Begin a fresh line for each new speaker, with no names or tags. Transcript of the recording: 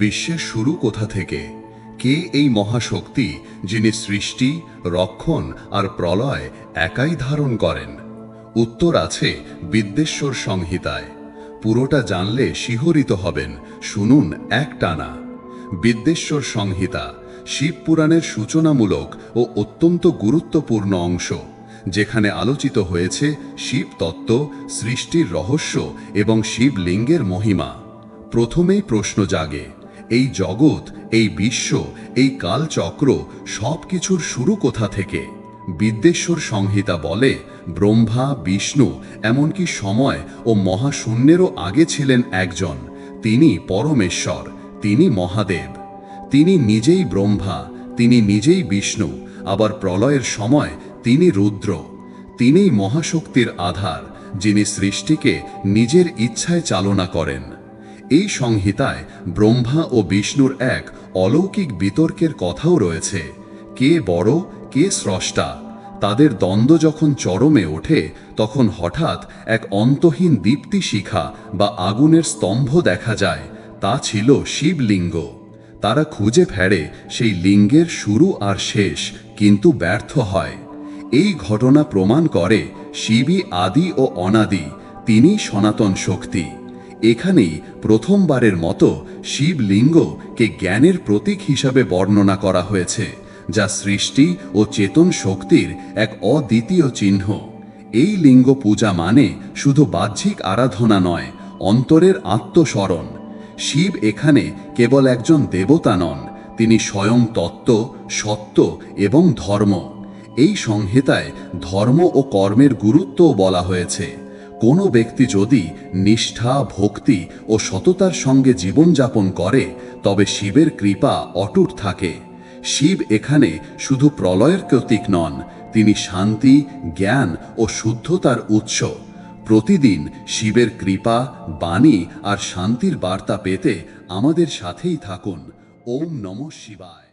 বিশ্বের শুরু কোথা থেকে? কে এই মহাশক্তি যিনি সৃষ্টি, রক্ষণ আর প্রলয় একাই ধারণ করেন? উত্তর আছে বিদ্বেশ্বর সংহিতায়। পুরোটা জানলে শিহরিত হবেন, শুনুন এক টানা। বিদ্বেশ্বর সংহিতা, শিব পুরাণের সূচনামূলক ও অত্যন্ত গুরুত্বপূর্ণ অংশ, যেখানে আলোচিত হয়েছে শিব তত্ত্ব, সৃষ্টির রহস্য এবং শিবলিঙ্গের মহিমা। প্রথমেই প্রশ্ন জাগে এই জগৎ, এই বিশ্ব, এই কালচক্র সব কিছুর শুরু কোথা থেকে? বিদ্বেশ্বর সংহিতা বলে, ব্রহ্মা, বিষ্ণু, এমনকি সময় ও মহাশূন্যেরও আগে ছিলেন একজন। তিনি পরমেশ্বর, তিনি মহাদেব। তিনি নিজেই ব্রহ্মা, তিনি নিজেই বিষ্ণু, আবার প্রলয়ের সময় তিনি রুদ্র। তিনিই মহাশক্তির আধার, যিনি সৃষ্টিকে নিজের ইচ্ছায় চালনা করেন। এই সংহিতায় ব্রহ্মা ও বিষ্ণুর এক অলৌকিক বিতর্কের কথাও রয়েছে। কে বড়, কে স্রষ্টা? তাদের দ্বন্দ্ব যখন চরমে ওঠে, তখন হঠাৎ এক অন্তহীন দীপ্তি শিখা বা আগুনের স্তম্ভ দেখা যায়, তা ছিল শিবলিঙ্গ। তারা খুঁজে ফেরে সেই লিঙ্গের শুরু আর শেষ, কিন্তু ব্যর্থ হয়। এই ঘটনা প্রমাণ করে শিবই আদি ও অনাদি তিনি সনাতন শক্তি। এখানেই প্রথমবারের মতো শিবলিঙ্গকে জ্ঞানের প্রতীক হিসাবে বর্ণনা করা হয়েছে, যা সৃষ্টি ও চেতন শক্তির এক অদ্বিতীয় চিহ্ন। এই লিঙ্গ পূজা মানে শুধু বাহ্যিক আরাধনা নয়, অন্তরের আত্মস্মরণ। শিব এখানে কেবল একজন দেবতা নন, তিনি স্বয়ং তত্ত্ব সত্য এবং ধর্ম। এই সংহিতায় ধর্ম ও কর্মের গুরুত্বও বলা হয়েছে। কোনো ব্যক্তি যদি নিষ্ঠা, ভক্তি ও সততার সঙ্গে জীবনযাপন করে, তবে শিবের কৃপা অটুট থাকে। শিব এখানে শুধু প্রলয়ের প্রতীক নন, তিনি শান্তি, জ্ঞান ও শুদ্ধতার উৎস। প্রতিদিন শিবের কৃপা, বাণী আর শান্তির বার্তা পেতে আমাদের সাথেই থাকুন। ওম নমঃ শিবায়।